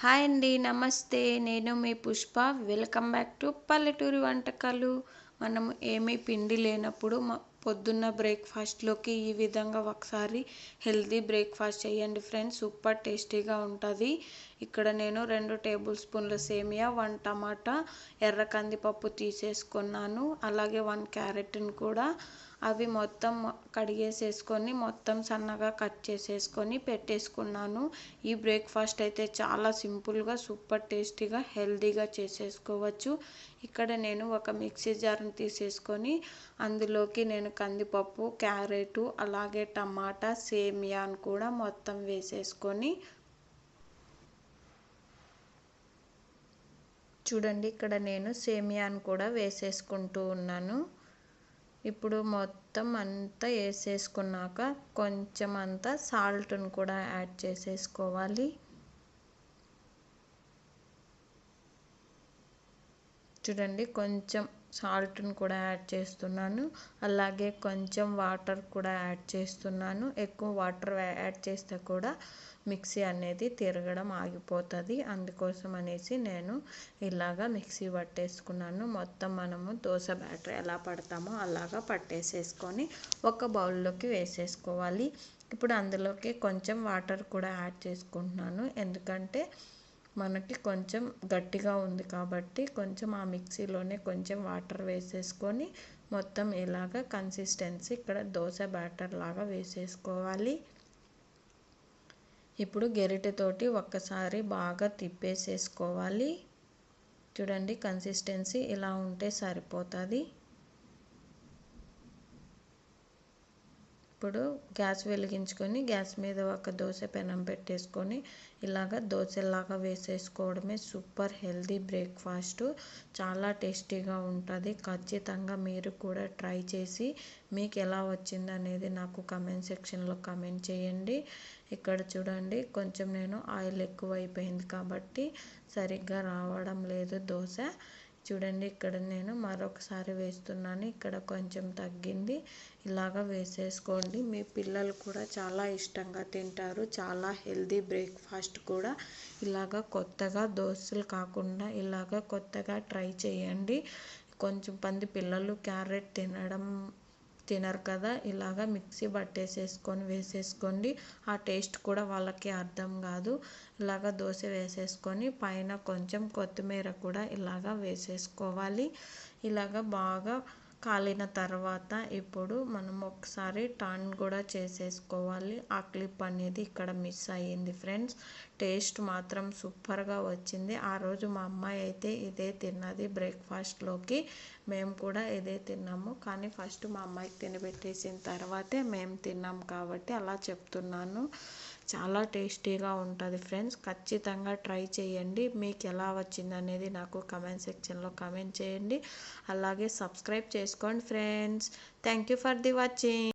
Hi అండి నమస్తే. నేను మీ పుష్ప. వెల్కమ్ బ్యాక్ టు పల్లెటూరి వంటకాలు. మనం ఏమీ పిండి లేనప్పుడు పొద్దున్న బ్రేక్ఫాస్ట్లోకి ఈ విధంగా ఒకసారి హెల్తీ బ్రేక్ఫాస్ట్ చేయండి ఫ్రెండ్స్. సూపర్ టేస్టీగా ఉంటుంది. ఇక్కడ నేను రెండు టేబుల్ స్పూన్ల సేమియా వన్ టమాటా ఎర్ర కందిపప్పు తీసేసుకున్నాను. అలాగే వన్ క్యారెట్ని కూడా అవి మొత్తం కడిగేసేసుకొని మొత్తం సన్నగా కట్ చేసేసుకొని పెట్టేసుకున్నాను. ఈ బ్రేక్ఫాస్ట్ అయితే చాలా సింపుల్గా సూపర్ టేస్టీగా హెల్తీగా చేసేసుకోవచ్చు. ఇక్కడ నేను ఒక మిక్సీ జార్ని తీసేసుకొని అందులోకి నేను కందిపప్పు క్యారెట్ అలాగే టమాటా సేమియాను కూడా మొత్తం వేసేసుకొని చూడండి ఇక్కడ నేను సేమియాను కూడా వేసేసుకుంటూ ఉన్నాను. ఇప్పుడు మొత్తం అంతా వేసేసుకున్నాక కొంచెం అంతా సాల్ట్ను కూడా యాడ్ చేసేసుకోవాలి. చూడండి కొంచెం సాల్ట్ని కూడా యాడ్ చేస్తున్నాను. అలాగే కొంచెం వాటర్ కూడా యాడ్ చేస్తున్నాను. ఎక్కువ వాటర్ యాడ్ చేస్తే కూడా మిక్సీ అనేది తిరగడం ఆగిపోతుంది. అందుకోసం అనేసి నేను ఇలాగా మిక్సీ పట్టేసుకున్నాను. మొత్తం మనము దోశ బ్యాటర్ ఎలా పడతామో అలాగా పట్టేసేసుకొని ఒక బౌల్లోకి వేసేసుకోవాలి. ఇప్పుడు అందులోకి కొంచెం వాటర్ కూడా యాడ్ చేసుకుంటున్నాను. ఎందుకంటే మనకి కొంచెం గట్టిగా ఉంది కాబట్టి కొంచెం ఆ మిక్సీలోనే కొంచెం వాటర్ వేసేసుకొని మొత్తం ఇలాగ కన్సిస్టెన్సీ ఇక్కడ దోశ బ్యాటర్ లాగా వేసేసుకోవాలి. ఇప్పుడు గెరిటెతోటి ఒక్కసారి బాగా తిప్పేసేసుకోవాలి. చూడండి కన్సిస్టెన్సీ ఇలా ఉంటే సరిపోతుంది. ఇప్పుడు గ్యాస్ వెలిగించుకొని గ్యాస్ మీద ఒక దోశ పెనం పెట్టేసుకొని ఇలాగ దోశలాగా వేసేసుకోవడమే సూపర్ హెల్దీ బ్రేక్ఫాస్ట్. చాలా టేస్టీగా ఉంటుంది. ఖచ్చితంగా మీరు కూడా ట్రై చేసి మీకు ఎలా వచ్చింది అనేది నాకు కమెంట్ సెక్షన్లో కమెంట్ చేయండి. ఇక్కడ చూడండి కొంచెం నేను ఆయిల్ ఎక్కువ అయిపోయింది కాబట్టి సరిగ్గా రావడం లేదు దోశ. చూడండి ఇక్కడ నేను మరొకసారి వేస్తున్నాను. ఇక్కడ కొంచెం తగ్గింది. ఇలాగ వేసేసుకోండి. మీ పిల్లలు కూడా చాలా ఇష్టంగా తింటారు. చాలా హెల్దీ బ్రేక్ఫాస్ట్ కూడా. ఇలాగ కొత్తగా దోశలు కాకుండా ఇలాగ కొత్తగా ట్రై చేయండి. కొంచెం మంది పిల్లలు క్యారెట్ తినడం తినరు కదా ఇలాగ మిక్సీ పట్టేసేసుకొని వేసేసుకోండి. ఆ టేస్ట్ కూడా వాళ్ళకి అర్థం కాదు. ఇలాగ దోశ వేసేసుకొని పైన కొంచెం కొత్తిమీర కూడా ఇలాగ వేసేసుకోవాలి. ఇలాగ బాగా కాలిన తర్వాత ఇప్పుడు మనం ఒకసారి టర్న్ కూడా చేసేసుకోవాలి. ఆ క్లిప్ అనేది ఇక్కడ మిస్ అయ్యింది ఫ్రెండ్స్. టేస్ట్ మాత్రం సూపర్గా వచ్చింది. ఆ రోజు మా అమ్మాయి అయితే ఇదే తిన్నది బ్రేక్ఫాస్ట్లోకి. మేము కూడా ఇదే తిన్నాము. కానీ ఫస్ట్ మా అమ్మాయికి తినబెట్టేసిన తర్వాతే మేము తిన్నాం కాబట్టి అలా చెప్తున్నాను. చాలా టేస్టీగా ఉంటుంది ఫ్రెండ్స్. ఖచ్చితంగా ట్రై చేయండి. మీకు ఎలా వచ్చింది అనేది నాకు కమెంట్ సెక్షన్లో కమెంట్ చేయండి. అలాగే సబ్స్క్రైబ్ చేసుకోండి friends. Thank you for the watching.